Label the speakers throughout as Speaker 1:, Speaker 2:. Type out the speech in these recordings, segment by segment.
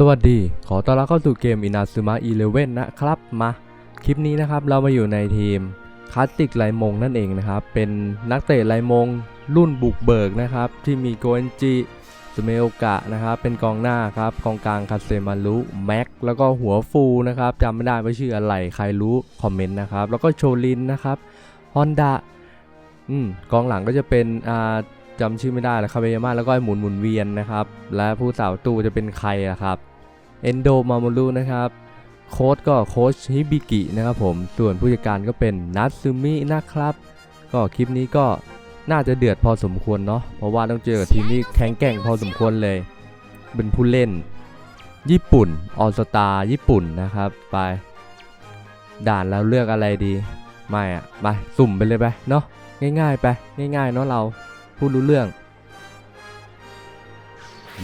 Speaker 1: สวัสดี ขอต้อนรับเข้าสู่เกม Inazuma Eleven นะครับ มา คลิปนี้นะครับ เรามาอยู่ในทีมคลาสติกไลมงนั่นเองนะครับ เป็นนักเตะไลมงรุ่นบุกเบิกนะครับ ที่มีโกเอนจิสเมลกะนะครับ เป็นกองหน้าครับ กองกลางคาเซมารุแม็ก แล้วก็หัวฟูนะครับจำไม่ได้ว่าชื่ออะไร ใครรู้คอมเมนต์นะครับ แล้วก็โชลินนะครับฮอนดาอืมกองหลังก็จะเป็นอ่า จำชื่อไม่ได้แล้วคาเบยาม่าแล้วก็ไอ้หมุนหมุนเวียนนะครับ และผู้สาวตูจะเป็นใครอะครับเอนโดมามูรุนะครับโค้ชก็โค้ชฮิบิกินะครับผมส่วนผู้จัดการก็เป็นนัตซึมินะครับ ก็คลิปนี้ก็น่าจะเดือดพอสมควรเนาะเพราะว่าต้องเจอกับทีมที่แข็งแกร่งพอสมควรเลย เป็นผู้เล่น ญี่ปุ่นออสตาญี่ปุ่นนะครับ ไปด่านแล้วเลือกอะไรดี ไม่อะไปสุ่มไปเลยไปเนาะง่าย ๆ ไปง่าย ๆ เนาะเรา พูดรู้เรื่อง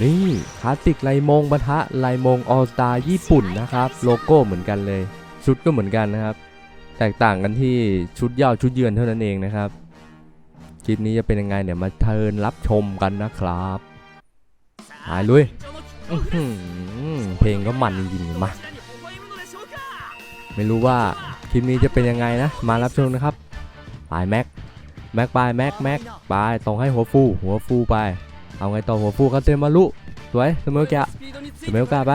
Speaker 1: นี่คลาสสิกไลมงปะทะไลมงออสตาญี่ปุ่นนะครับ โลโก้เหมือนกันเลย ชุดก็เหมือนกันนะครับ แตกต่างกันที่ชุดย่าชุดเยือนเท่านั้นเองนะครับคลิปนี้จะเป็นยังไงเดี๋ยวมาเทิญรับชมกันนะครับหายลุยเพลงก็มันจริงๆมาไม่รู้ว่าคลิปนี้จะเป็นยังไงนะ มารับชมนะครับปลายแม็ก แม็กไปแม็กแม็กไปส่งให้หัวฟูหัวฟูไป เอาไงต่อหัวฟูคาเซมารุสวยเสมอกะเสมอกะไป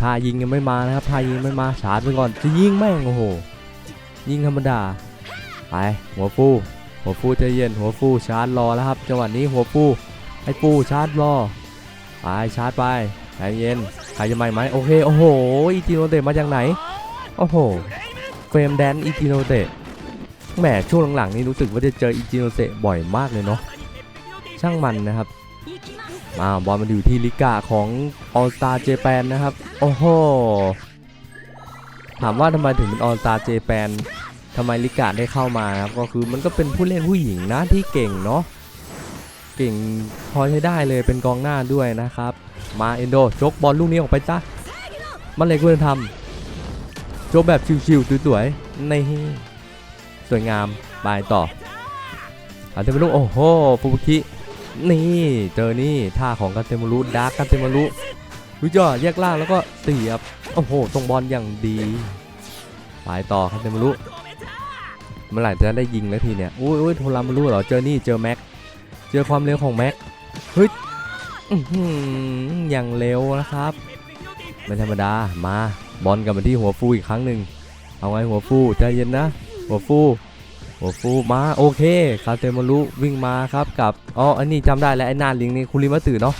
Speaker 1: ท่ายิงยังไม่มานะครับท่ายิงไม่มาชาร์จไปก่อนจะยิงแม่งโอ้โหยิงธรรมดาไปหัวฟูหัวฟูใจเย็นหัวฟูชาร์จรอแล้วครับจังหวะนี้หัวฟูไอ้ฟูชาร์จรอไปชาร์จไปใจเย็นใครจะมาอีกไหมโอเคโอ้โหอีจิโนเตะมาจากไหนโอ้โหเฟรมแดนอีจิโนเตะ แหมช่วงหลังๆนี่รู้สึกว่าจะเจออิจิโนเซะบ่อยมากเลยเนาะช่างมันนะครับมาบอลมาอยู่ที่ลิกาของ All Star Japan นะครับ โอ้โห ถามว่าทำไมถึงเป็น All Star Japan ทำไมลิกาได้เข้ามาครับ ก็คือมันก็เป็นผู้เล่นผู้หญิงนะที่เก่งเนาะเก่งพอใช้ได้เลยเป็นกองหน้าด้วยนะครับ มาเอนโดจกบอลลูกนี้ออกไปจ้ะมันเลยควรทำจกแบบชิวๆสวยๆใน สวยงามบายต่ออาเทมารุโอ้โหฟูบุคินี่เจอนี่ท่าของกาเทมารุดาร์กกาเทมารุวิจอแยกล่างแล้วก็เสียบโอ้โหตรงบอลอย่างดีไปต่อคาเทมารุเมื่อไหร่จะได้ยิงแล้วทีเนี่ยอุ้ยอุ้ยโทรามารุเหรอเจอนี่เจอแม็กเจอความเร็วของแม็กเฮ้ยอื้อหืออย่างเร็วนะครับไม่ธรรมดามาบอลกลับมาที่หัวฟูอีกครั้งหนึ่งเอาไงหัวฟูใจเย็นนะ หัวฟูหัวฟูมาโอเคคาเตมารุวิ่งมาครับกับอ๋ออันนี้จำได้แล้วไอ้นาลิงนี่คุริมาสึเนาะ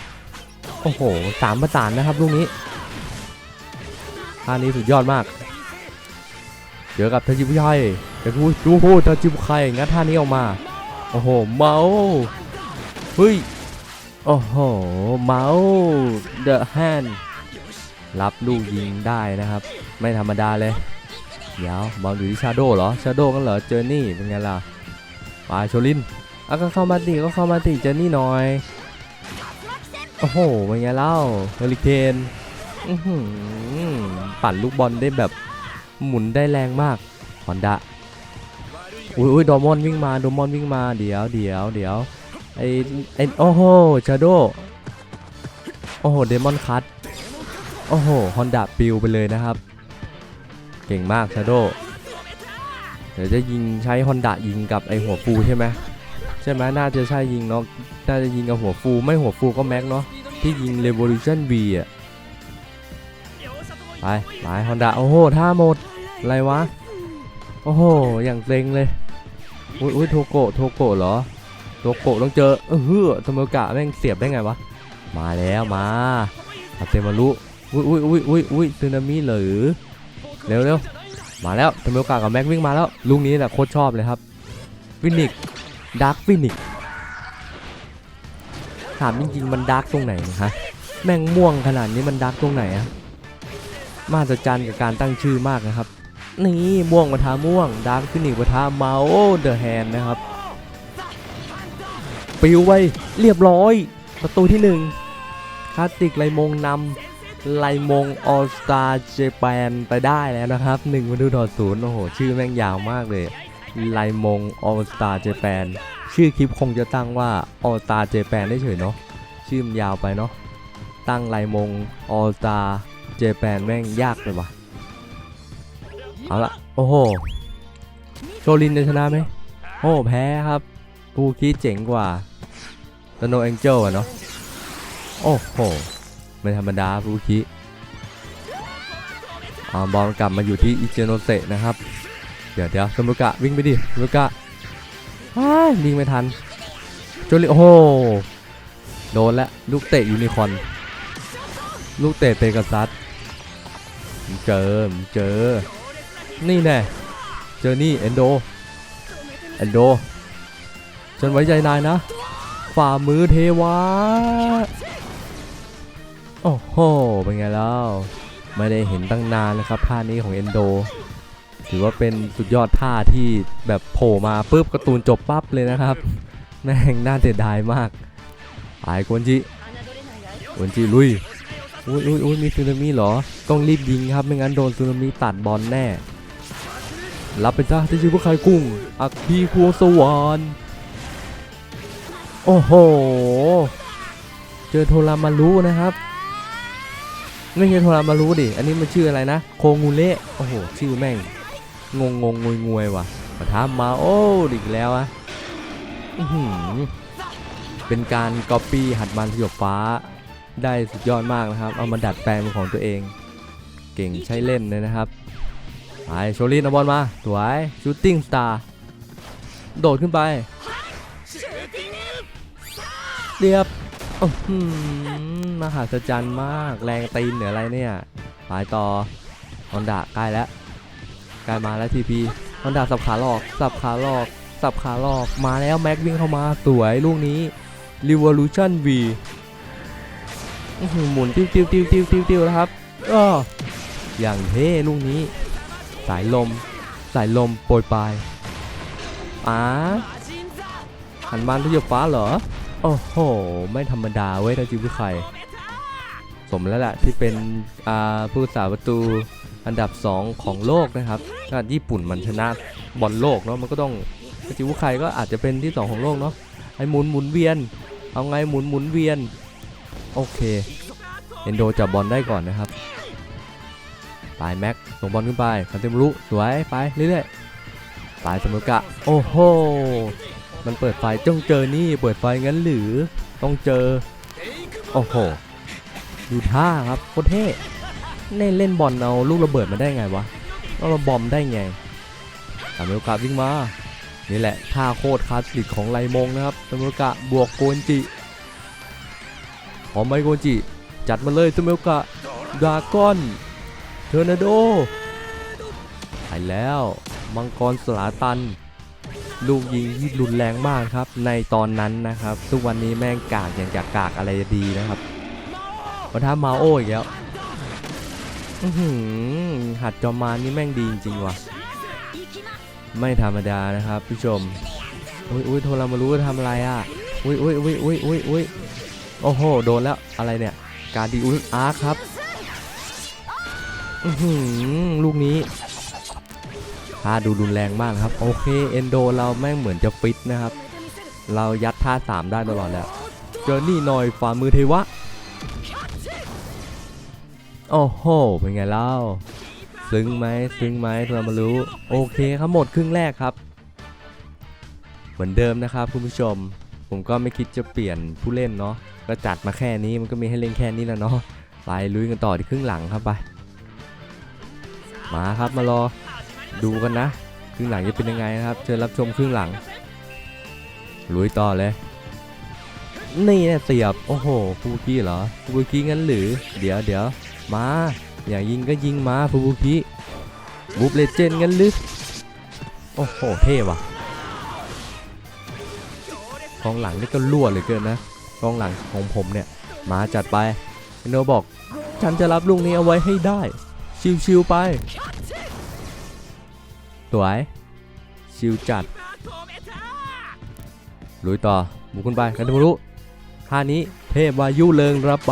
Speaker 1: โอ้โหสามประสานนะครับลูกนี้ท่านี้สุดยอดมากเจอกับทาจิบุไคแต่พูดดูพูดทาจิบุไคงัดท่านี้ออกมาโอ้โหเมาเฮ้ยโอ้โหเมาเดอะแฮนรับลูกยิงได้นะครับ ไม่ธรรมดาเลย เดี๋ยวบอลอยู่ที่ชาโดเหรอ ชาโดกันเหรอ เจอนี่เป็นไงล่ะไปโชลินอะก็เข้ามาติก็เข้ามาติเจอนี่หน่อย โอ้โหเป็นไงเล่าเฮลิเคนอื้อหือปั่นลูกบอลได้แบบหมุนได้แรงมากฮอนดะอุ้ยอุ้ยโดมอนวิ่งมาโดมอนวิ่งมา เดี๋ยวเดี๋ยวเดี๋ยวไอไอโอ้โหชาโดโอ้โหเดมอนคัตโอ้โหฮอนดะปิวไปเลยนะครับเก่งมากชาโดเดี๋ยวจะยิงใช้ฮอนดะยิงกับไอหัวฟูใช่ไหมใช่ไหมน่าจะใช่ยิงเนาะน่าจะยิงกับหัวฟูไม่หัวฟูก็แม็กเนาะที่ยิง Revolution V อะไปไปฮอนดะโอ้โหท่าหมดอะไรวะ โอ้โห อย่างเซ็งเลยอุ้ยอุ้ยโทโกะโทโกะเหรอโทโกะต้องเจอเออเฮ้อสมกะแม่งเสียบได้ไงวะ มาแล้วมาอาเตมารุอุ้ยอุ้ยอุ้ยอุ้ยอุ้ยซึนามิหรือ เร็วเร็วมาแล้วทำโอกาสกับแม็กวิ่งมาแล้ว ลูกนี้แหละโคตรชอบเลยครับฟินิกดาร์กฟินิกถามจริงๆมันดาร์กตรงไหนนะฮะแม่งม่วงขนาดนี้มันดาร์กตรงไหนอะมาสจันกับการตั้งชื่อมากนะครับ นี่ม่วงปะทะม่วงดาร์กฟินิกปะทะเมาเดอะแฮนนะครับปิวไว้เรียบร้อย ประตูที่หนึ่งคาสติกไลมงนำ ไลมงออสตาเจแปนไปได้แล้วนะครับ1ประตูต่อศูนย์โอ้โห ชื่อแม่งยาวมากเลย ไลมงออสตาเจแปนชื่อคลิปคงจะตั้งว่าออสตาเจแปนได้เฉยเนาะ ชื่อมันยาวไปเนาะ ตั้งไลมงออสตาเจแปนแม่งยากไปว่ะเอาละโอ้โห โชลินจะชนะไหมโอ้แพ้ครับปูคิเจ๋งกว่าตโนเอ็งเจลอะเนาะ โอ้โห ไม่ธรรมดาปูคิอาบอลกลับมาอยู่ที่อิเจโนเซะนะครับ เดี๋ยวเดี๋ยวสมุกะวิ่งไปดิสมุกะวิ่งไม่ทันโจลิโอ้โหโดนแล้วลูกเตะยูนิคอร์นลูกเตะเปกัสซัสเจอเจอ นี่แน่เจอนี่เอนโดเอนโดฉันไว้ใจนายนะฝ่ามือเทวะ โอ้โห เป็นไงแล้ว ไม่ได้เห็นตั้งนานนะครับท่านี้ของเอนโด ถือว่าเป็นสุดยอดท่าที่แบบโผล่มาปุ๊บการ์ตูนจบปั๊บเลยนะครับ แม่งน่าเสียดายมากไปกวนจิกวนจิลุยอุ้ยอุ้ยอุ้ยมีซึนามิเหรอ ต้องรีบยิงครับ ไม่งั้นโดนซึนามิตัดบอลแน่ รับไปจ้าที่ชื่อพวกใครกุ้ง อักพีครัวสวรรค์โอ้โห เจอโทรามารุนะครับ ไม่ใช่โทรามารุดิ อันนี้มันชื่ออะไรนะ โคงูเละโอ้โห ชื่อแม่ง งงงงงวยงวยว่ะปะทามมาโอ้อีกแล้วอะอืเป็นการก๊อปปี้หัดมันสยบฟ้า ได้สุดยอดมากนะครับ เอามาดัดแปลงเป็นของตัวเอง เก่งใช้เล่นเลยนะครับ ไปโชลินเอาบอลมาสวยชูตติ้งสตาร์ โดดขึ้นไป เรียบ อื้อหือมหัศจรรย์มากแรงตีนเหนืออะไรเนี่ยไปต่อฮอนดาใกล้แล้วใกล้มาแล้วทีพีฮอนดาสับขาหลอก สับขาหลอก สับขาหลอกมาแล้วแม็กวิ่งเข้ามาสวยลูกนี้ Revolution V หมุนติ้วติ้วติ้วติ้วติ้วติ้วแล้วครับอ้ออย่างเท่ลูกนี้ สายลม สายลมโปรยปลายอ๋าหันบานทุยฟ้าเหรอ โอ้โห ไม่ธรรมดาเว้ยทาจิบุไคสมแล้วแหละที่เป็นผู้รักษาประตูอันดับ 2 ของโลกนะครับถ้าญี่ปุ่นมันชนะบอลโลกเนาะมันก็ต้องทาจิบุไคก็อาจจะเป็นที่ 2 ของโลกเนาะไอ้หมุนหมุนเวียน เอาไงหมุนหมุนเวียน โอเคเอนโดจับบอลได้ก่อนนะครับไปแม็กส่งบอลขึ้นไปคันเทมรุสวยไปเรื่อยๆไปสมุกะโอ้โห มันเปิดไฟจ้องเจอนี่เปิดไฟงั้นหรือต้องเจอ โอ้โห ดูท่าครับโคตรเท่เล่นเล่นบอลเอาลูกระเบิดมาได้ไงวะเอาบอมได้ไงสามุกะวิ่งมา นี่แหละท่าโคตรคลาสสิกของไลมงนะครับสามุกะบวกโกนจิพร้อมไมโกนจิ จัดมาเลยสามุกะดาก้อนเทอร์นาโดไปแล้ว มังกรสลาตัน ลูกยิงที่รุนแรงมากครับ ในตอนนั้นนะครับ ทุกวันนี้แม่งกากอย่างจากกากอะไรดีนะครับมาท้ามาโอ้อีกแล้วหัดจอมานนี่แม่งดีจริงๆว่ะ ไม่ธรรมดานะครับผู้ชม อุ้ยอุ้ยโทรมารู้ทำอะไรอะ อุ้ยอุ้ยอุ้ยอุ้ยอุ้ยอุ้ยโอ้โห โดนแล้ว อะไรเนี่ย การดีอุลอาร์ครับลูกนี้ ท่าดูรุนแรงมากครับ โอเคเอนโดเราแม่งเหมือนจะฟิตนะครับ เรายัดท่า 3 ได้ตลอดแล้วเจอนี่หน่อยฝ่ามือเทวะ โอ้โห เป็นไงเล่า ซึ้งไหมซึ้งไหมเรามารู้ โอเคครับหมดครึ่งแรกครับ เหมือนเดิมนะครับคุณผู้ชม ผมก็ไม่คิดจะเปลี่ยนผู้เล่นเนาะก็จัดมาแค่นี้มันก็มีให้เล่นแค่นี้แล้วเนาะไปลุยกันต่อที่ครึ่งหลังครับไป มาครับมารอ ดูกันนะ ครึ่งหลังจะเป็นยังไงนะครับ เชิญรับชมครึ่งหลัง ลุยต่อเลย นี่เนี่ยเสียบ โอ้โหฟูบุกี้เหรอฟูบุกี้งั้นหรือ เดี๋ยวเดี๋ยวมา อยากยิงก็ยิงมาฟูบุกี้บูบเลเจนงั้นหรือ โอ้โห เท่ว่ะกองหลังนี่ก็รั่วเหลยเกินนะกองหลังของผมเนี่ย มาจัดไปโนบอก ฉันจะรับลูกนี้เอาไว้ให้ได้ ชิวๆไป สวย ชิวจัด ลุยต่อบุกขึ้นไปกันดูรู้ท่านี้เทพวายุเริงรับ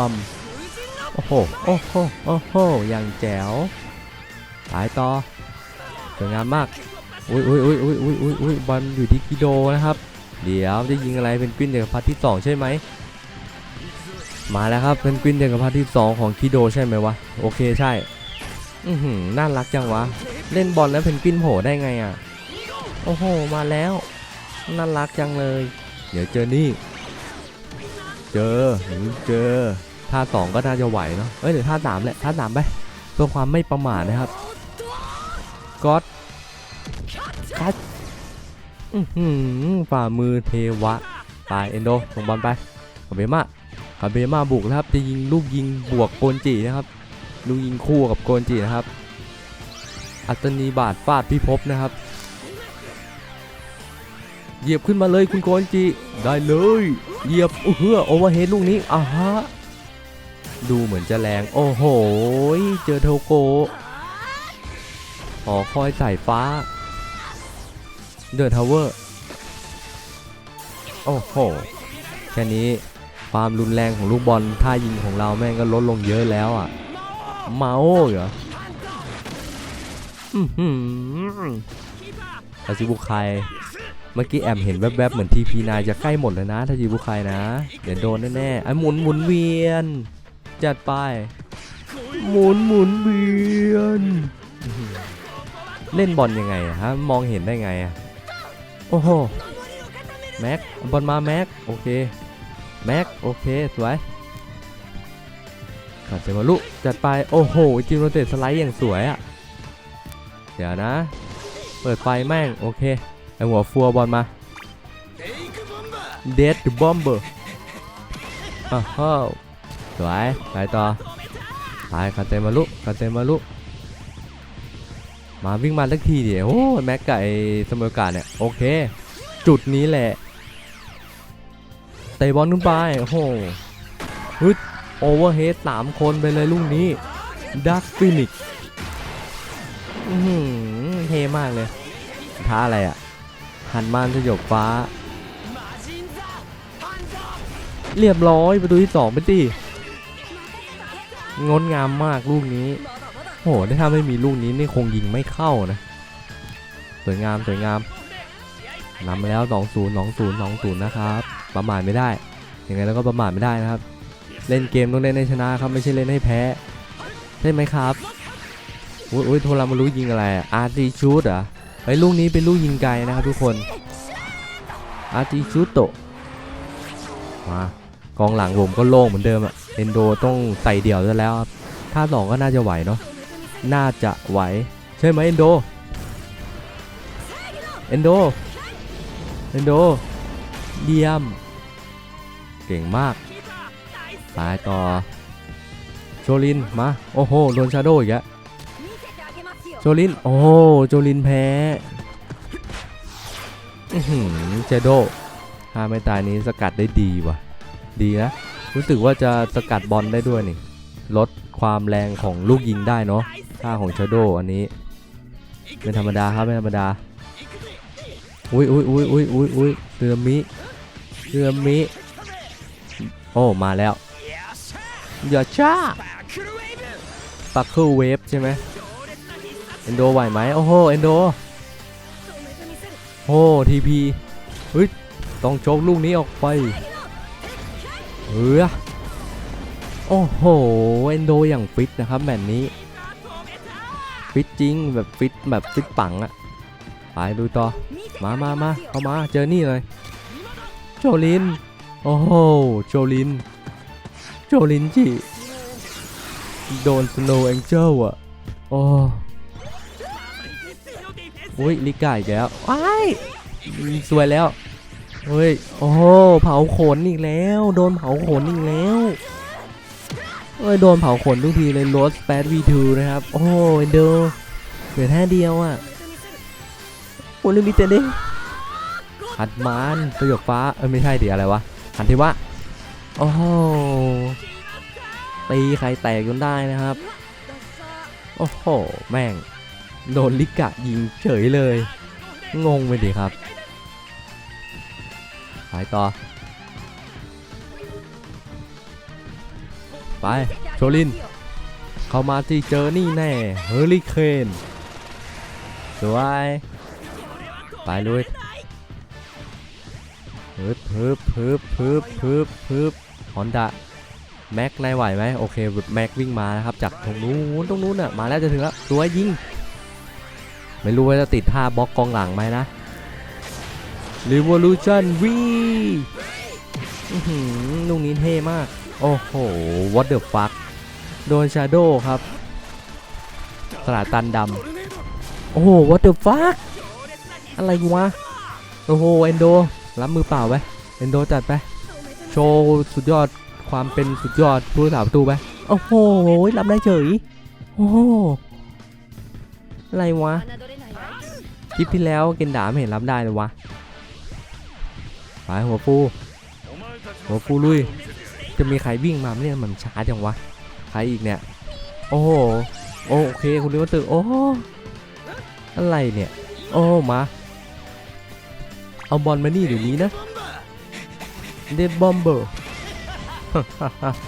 Speaker 1: ำโอ้โห โอ้โห โอ้โห อย่างแจ๋วสายต่อสวยงามมาก อุ้ยอุ้ยอุ้ยอุ้ยอุ้ยอุ้ยอุ้ยบอลอยู่ที่กิโดนะครับ เดี๋ยวจะยิงอะไรเป็นปิ้นเดี๋ยวพัทที่สองใช่ไหม มาแล้วครับเป็นกวินเดนกับพาร์ทที่สองของคิโดใช่ไหมวะ โอเคใช่ อือหือน่ารักจังวะ เล่นบอลแล้วเพนกวินโผล่ได้ไงอะ โอ้โห มาแล้ว น่ารักจังเลย เดี๋ยวเจอนี่ เจอเจอท่าสองก็น่าจะไหวเนาะเอ้ยเดี๋ยวท่าสามแหละท่าสามไปเพื่อความไม่ประมาทนะครับก็อดคัดอือหือฝ่ามือเทวะไปเอนโดส่งบอลไปคาเบมาคาเบมาบุกนะครับ จะยิงลูกยิงบวกโกนจินะครับ ลูกยิงคู่กับโกนจินะครับ อัตนีบาทฟาดพิภพนะครับ เหยียบขึ้นมาเลยคุณโกนจิ ได้เลย เหยียบเฮือโอเวอร์เฮดลูกนี้อ่าฮะ ดูเหมือนจะแรง โอ้โห เจอโทโกะหอคอยสายฟ้า เดอะทาวเวอร์ โอ้โห แค่นี้ความรุนแรงของลูกบอลท่ายิงของเราแม่งก็ลดลงเยอะแล้วอะ เมาเหรอ อือหือทาจิบุไคเมื่อกี้แอมเห็นแวบๆเหมือนทีพีนายจะใกล้หมดแล้วนะทาจิบุไคนะ เดี๋ยวโดนแน่ๆไอ้หมุนหมุนเวียน จัดไป หมุนหมุนเวียน เล่นบอลยังไงฮะมองเห็นได้ไงอะโอ้โหแม็กบอลมาแม็กโอเคแม็กโอเคสวยขัดเซมาลุจัดไปโอ้โหจิโรเตสไลด์อย่างสวยอะ ดี๋ยวนะ เปิดไฟแม่ง โอเคไอหัวฟัวบอลมาเดดบอมเบอร์อ้าวสวยไปต่อไปคาเตมาลุคาเตมาลุมาวิ่งมาสักทีเดี๋ยวโอ้แม็กกับไอ้สมอการเนี่ย โอเค จุดนี้แหละเตะบอลขึ้นไปโอ้โหฮึดโอเวอร์เฮดสามคนไปเลยลูกนี้ดักฟินิกอื อหือเทมากเลย ท้าอะไรอะ หันมานสยบฟ้า เรียบร้อยประตูที่สองไปดิงดงามมากลูกนี้โหถ้าไม่มีลูกนี้นี่คงยิงไม่เข้านะ สวยงามสวยงามนำแล้ว 2 0 2 0 2 0 นะครับ ประมาทไม่ได้ ยังไงแล้วก็ประมาทไม่ได้นะครับ เล่นเกมต้องเล่นให้ชนะครับ ไม่ใช่เล่นให้แพ้ ใช่ไหมครับ อุ้ยอุ้ยโทรามารู้ยิงอะไรอะอาร์ติชูดเหรอไอ้ลูกนี้เป็นลูกยิงไกลนะครับทุกคนอาร์ติชูโตมากองหลังผมก็โล่งเหมือนเดิมอะเอนโดต้องใส่เดี่ยวซะแล้วถ้าสองก็น่าจะไหวเนาะน่าจะไหวใช่ไหมเอนโดเอนโดเอนโดเยี่ยม เก่งมากตายต่อโชลินมาโอ้โหโดนชาโดอีกแล้ว โชลิน โอ้โจลินแพ้อือหือเจโดถ้าไม่ตายนี้สกัดได้ดีว่ะ ดีนะ รู้สึกว่าจะสกัดบอลได้ด้วยนี่ ลดความแรงของลูกยิงได้เนาะท่าของชโดอันนี้เป็นธรรมดาครับไม่ธรรมดา อุ้ยอุ้ยอุ้ยอุ้ยอุ้ยอุ้ยเรือมิเรือมิ โอ้ มาแล้วอย่าช้าปักเคิลเวฟใช่ไหม เอนโดไหวไหมโอ้โหเอนโดโอ้ทีพีเฮ้ยต้องโจกลูกนี้ออกไปเออโอ้โหเอนโดอย่างฟิตนะครับแบบนี้ฟิตจริงแบบฟิตแบบฟิตปังอะไปดูต่อมามามาเข้ามาเจอนี่เลยโจลินโอ้โหโจลินโจลินจิโดนสโนว์แองเจิลอะโอ้ อุ้ยลิกาอีกแล้วว้ายสวยแล้วเฮ้ยโอ้โหเผาขนอีกแล้ว โดนเผาขนอีกแล้วเอ้ยโดนเผาขนทุกทีเลยโรสแปดวีทูนะครับ โอ้ยเดอเหลือแค่เดียวอะโอ้ลิมิเตเด้หัดมานประโยคฟ้าเออไม่ใช่ดิอะไรวะหันที่วะโอ้โหตีใครแตกจนได้นะครับ โอ้โห แม่ง โดนลิกะยิงเฉยเลย งงไปดิครับไปต่อ ไป โชลิน เข้ามาที่เจอนี่แน่ เฮอริเคนสวย ไปลุยฮึบฮึบฮึบฮึบฮึบฮึบฮอนดาแม็กนายไหวไหมโอเค แม็กวิ่งมานะครับ จากตรงนู้นตรงนู้นอะ มาแล้วจะถึงแล้วตัวยิง ไม่รู้ว่าจะติดท่าบล็อกกองหลังไหมนะ Revolution V ลูกนี้เท่มาก โอ้โห what the fuck โดน Shadow ครับสลาตันดำ โอ้โห what the fuck อะไรวะ โอ้โห เอนโด รับมือเปล่าไปเอนโดจัดไป โชว์สุดยอดความเป็นสุดยอดผู้สาประตูไป โอ้โห รับได้เฉย โอ้โห อะไรวะ คลิปที่แล้วเกนดาไม่เห็นรับได้เลยวะไปหัวฟูหัวฟูลุย จะมีใครวิ่งมาไหมเนี่ยมันช้าจังวะ ใครอีกเนี่ย โอ้โหโอเคคุณลิวตเตอร์โอ้โหอะไรเนี่ย โอ้มา เอาบอลมานี่เดี๋ยวนี้นะเดดบอมเบอร์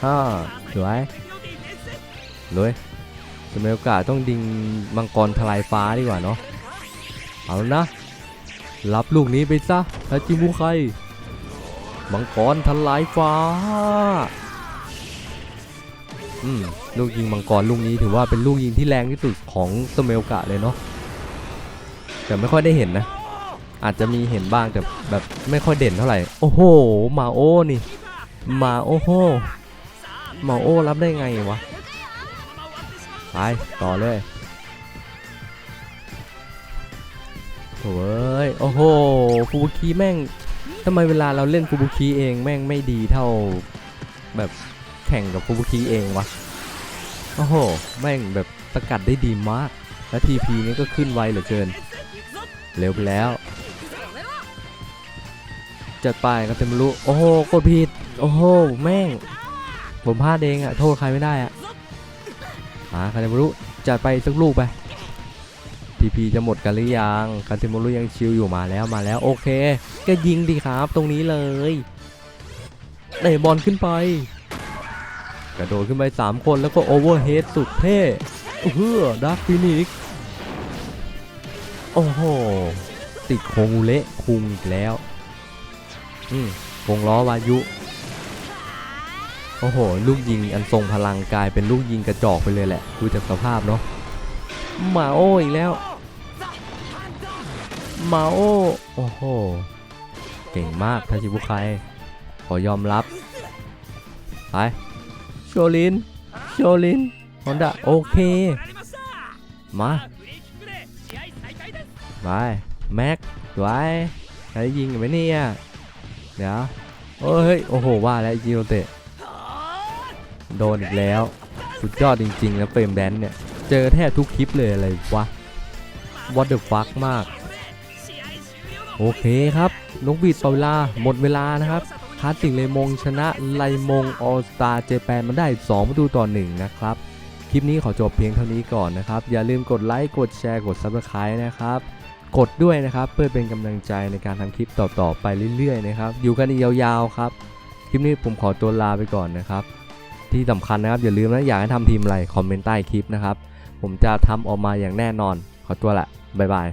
Speaker 1: ฮ่าสวยเลยจะมีโอกาสต้องดิงมังกรทลายฟ้าดีกว่าเนาะ เอานะ รับลูกนี้ไปซะทาจิมุไคมังกรทลายฟ้า อืม ลูกยิงมังกรลูกนี้ถือว่าเป็นลูกยิงที่แรงที่สุดของสเมลกะเลยเนาะ แต่ไม่ค่อยได้เห็นนะ อาจจะมีเห็นบ้างแต่แบบไม่ค่อยเด่นเท่าไหร่ โอ้โห มาโอ้นี่ มาโอ้โห มาโอ้รับได้ไงวะ ไปต่อเลย โอ้ยโอ้โหฟูบุคีแม่งทำไมเวลาเราเล่นฟูบุคีเองแม่งไม่ดีเท่า แบบแข่งกับฟูบุคีเองวะโอ้โหแม่งแบบสกัดได้ดีมาก และทีพีนี่ก็ขึ้นไวเหลือเกิน เร็วไปแล้วจัดไปกันเต็มรู้โอ้โหกดผิดโอ้โหแม่งผมพลาดเองอะโทษใครไม่ได้อะมาคาเทมรุจัดไปสักลูกไป ทีพีจะหมดกันหรือยังคาเทมรุยังชิลอยู่มาแล้วมาแล้วโอเค ก็ยิงดีครับ ตรงนี้เลยเตะบอลขึ้นไป กระโดดขึ้นไป 3 คนแล้วก็โอเวอร์เฮดสุดเท่เฮือดักฟินิกโอ้โห ติดโคงเละคุงอีกแล้ว อืมวงล้อวายุ โอ้โห ลูกยิงอันทรงพลังกลายเป็นลูกยิงกระจอกไปเลยแหละดูจากสภาพเนาะมาโออีกแล้ว มาโอโอ้โห เก่งมากทาชิบุไคขอยอมรับ ไป โชลิน โชลินฮอนดาโอเค มา ไป แม็กไว้ใครยิงกันไหมเนี่ย เดี๋ยวเอ้ย โอ้โห ว่าแล้วจิโรเตะ โดนอีกแล้ว สุดยอดจริงๆนะเฟรมแดนเนี่ย เจอแทบทุกคลิปเลยอะไรวะ What the fuck มาก โอเคครับนกบีดต่อเวลาหมดเวลานะครับคาสิงเลมงชนะไลมงออสตาเจแปนมาได้ 2 ประตูต่อ 1 นะครับ คลิปนี้ขอจบเพียงเท่านี้ก่อนนะครับ อย่าลืมกดไลค์ กดแชร์ กด Subscribe นะครับ กดด้วยนะครับ เพื่อเป็นกำลังใจในการทำคลิปต่อๆไปเรื่อยๆนะครับ อยู่กันอีกยาวๆครับ คลิปนี้ผมขอตัวลาไปก่อนนะครับ ที่สำคัญนะครับอย่าลืมนะอยากให้ทำทีมอะไรคอมเมนต์ใต้คลิปนะครับ ผมจะทำออกมาอย่างแน่นอน ขอตัวละบ๊ายบาย